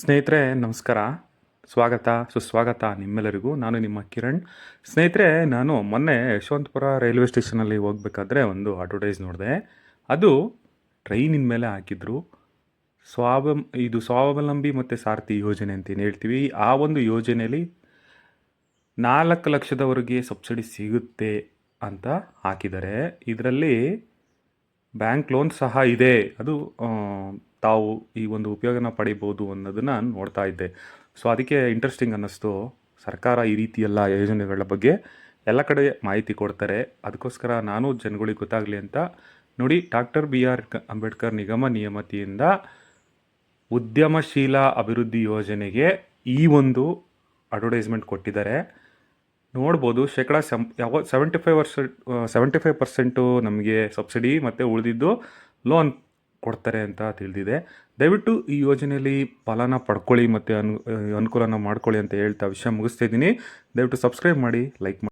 ಸ್ನೇಹಿತರೆ, ನಮಸ್ಕಾರ. ಸ್ವಾಗತ, ಸುಸ್ವಾಗತ ನಿಮ್ಮೆಲ್ಲರಿಗೂ. ನಾನು ನಿಮ್ಮ ಕಿರಣ್. ಸ್ನೇಹಿತರೆ, ನಾನು ಮೊನ್ನೆ ಯಶವಂತಪುರ ರೈಲ್ವೆ ಸ್ಟೇಷನಲ್ಲಿ ಹೋಗಬೇಕಾದ್ರೆ ಒಂದು ಅಡ್ವರ್ಟೈಸ್ ನೋಡಿದೆ. ಅದು ಟ್ರೈನಿನ ಮೇಲೆ ಹಾಕಿದ್ರು. ಸ್ವಾವಂ ಇದು ಸ್ವಾವಲಂಬಿ ಮತ್ತು ಸಾರಥಿ ಯೋಜನೆ ಅಂತ ಹೇಳ್ತೀವಿ. ಆ ಒಂದು ಯೋಜನೆಯಲ್ಲಿ ನಾಲ್ಕು ಲಕ್ಷದವರೆಗೆ ಸಬ್ಸಿಡಿ ಸಿಗುತ್ತೆ ಅಂತ ಹಾಕಿದ್ದಾರೆ. ಇದರಲ್ಲಿ ಬ್ಯಾಂಕ್ ಲೋನ್ ಸಹ ಇದೆ. ಅದು ತಾವು ಈ ಒಂದು ಉಪಯೋಗನ ಪಡಿಬೋದು ಅನ್ನೋದನ್ನು ನೋಡ್ತಾ ಇದ್ದೆ. ಸೊ ಅದಕ್ಕೆ ಇಂಟ್ರೆಸ್ಟಿಂಗ್ ಅನ್ನಿಸ್ತು. ಸರ್ಕಾರ ಈ ರೀತಿ ಎಲ್ಲ ಯೋಜನೆಗಳ ಬಗ್ಗೆ ಎಲ್ಲ ಕಡೆ ಮಾಹಿತಿ ಕೊಡ್ತಾರೆ. ಅದಕ್ಕೋಸ್ಕರ ನಾನು ಜನಗಳಿಗೆ ಗೊತ್ತಾಗಲಿ ಅಂತ ನೋಡಿ ಡಾಕ್ಟರ್ ಬಿ ಆರ್ ಅಂಬೇಡ್ಕರ್ ನಿಗಮ ನಿಯಮತಿಯಿಂದ ಉದ್ಯಮಶೀಲ ಅಭಿವೃದ್ಧಿ ಯೋಜನೆಗೆ ಈ ಒಂದು ಅಡ್ವರ್ಟೈಸ್ಮೆಂಟ್ ಕೊಟ್ಟಿದ್ದಾರೆ. ನೋಡ್ಬೋದು ಶೇಕಡ ಸೆಮ್ ಯಾವ seventy five percent seventy five percent ನಮಗೆ ಸಬ್ಸಿಡಿ ಮತ್ತು ಉಳಿದಿದ್ದು ಲೋನ್ ಕೊಡ್ತಾರೆ ಅಂತ ತಿಳಿದಿದೆ. ದಯವಿಟ್ಟು ಈ ಯೋಜನೆಯಲ್ಲಿ ಫಲನ ಪಡ್ಕೊಳ್ಳಿ ಮತ್ತು ಅನು ಅನುಕೂಲನ ಮಾಡ್ಕೊಳ್ಳಿ ಅಂತ ಹೇಳ್ತಾ ವಿಷಯ ಮುಗಿಸ್ತಾ ಇದ್ದೀನಿ. ದಯವಿಟ್ಟು ಸಬ್ಸ್ಕ್ರೈಬ್ ಮಾಡಿ, ಲೈಕ್ ಮಾಡಿ.